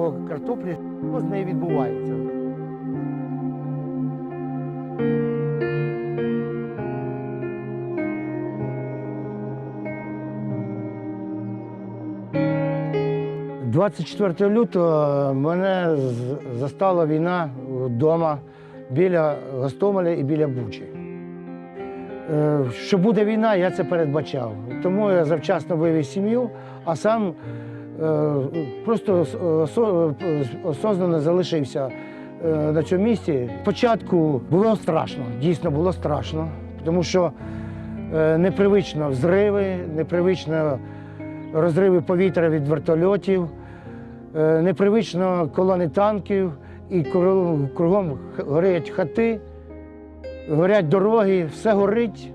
по картоплі, що з нею відбувається. – 24 лютого мене застала війна вдома біля Гостомеля і біля Бучі. Е, Що буде війна, я це передбачав. Тому я завчасно вивів сім'ю, а сам просто е, осознано залишився е, на цьому місці. Спочатку було страшно, дійсно було страшно, тому що е, непривично взриви, непривично розриви повітря від вертольотів, непривично колони танків, і кругом горять хати горять дороги, все горить.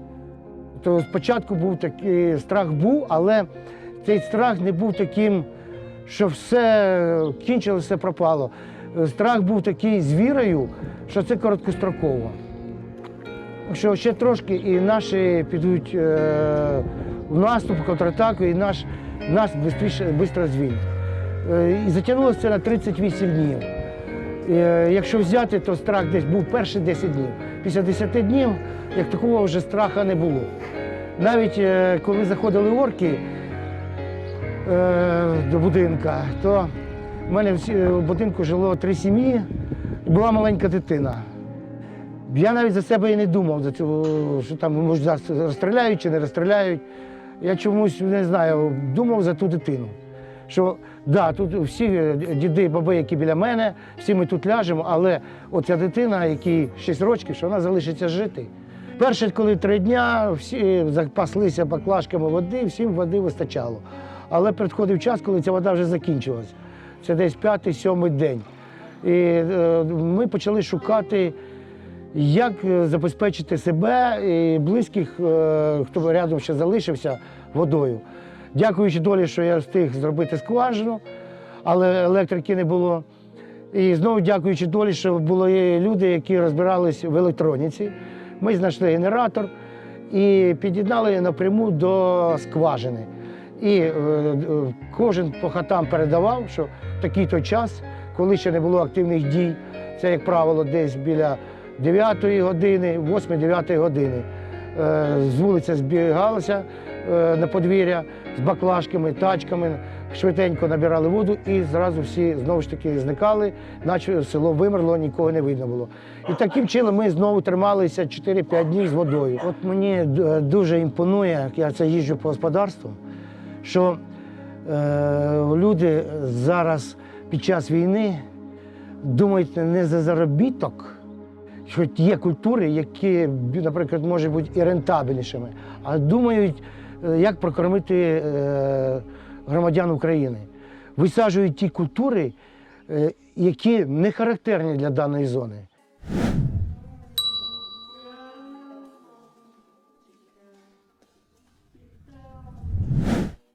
То спочатку був такий страх був, але цей страх не був таким, що все кінчилося, пропало. Страх був такий з вірою, що це короткостроково. Що ще трошки і наші підуть е, в наступ, контратаку, і наш, нас швидко звільнять. Е, і затягнулося це на 38 днів. Е, Якщо взяти, то страх десь був перші 10 днів. Після 10 днів, як такого вже страха не було. Навіть е, коли заходили орки до будинка, то в мене в будинку жило три сім'ї і була маленька дитина. Я навіть за себе і не думав, що там може зараз розстріляють чи не розстріляють. Я чомусь не знаю, думав за ту дитину. Що да, тут всі е, діди, баби, які біля мене, всі ми тут ляжемо, але оця дитина, якій 6 років, що вона залишиться жити. Перше, коли три дня, всі запаслися баклажками води, всім води вистачало. Але приходив час, коли ця вода вже закінчилась. Це десь п'ятий-сьомий день. І е, ми почали шукати, як е, забезпечити себе і близьких, е, хто рядом ще залишився, водою. Дякуючи долі, що я встиг зробити скважину, але електрики не було. І знову дякуючи долі, що були люди, які розбирались в електроніці. Ми знайшли генератор і під'єднали напряму до скважини. І е, кожен по хатам передавав, що в такий-то час, коли ще не було активних дій, це, як правило, десь біля 9 години, 8-9 години. Е, З вулиці збігалися е, на подвір'я з баклажками, тачками, швиденько набирали воду і зразу всі знову ж таки зникали, наче село вимерло, нікого не видно було. І таким чином ми знову трималися 4-5 днів з водою. От мені дуже імпонує, як я це їжджу по господарству, що е, люди зараз під час війни думають не за заробіток, що є культури, які, наприклад, можуть бути і рентабельнішими, а думають, е, як прокормити е, громадян України. Висаджують ті культури, е, які не характерні для даної зони.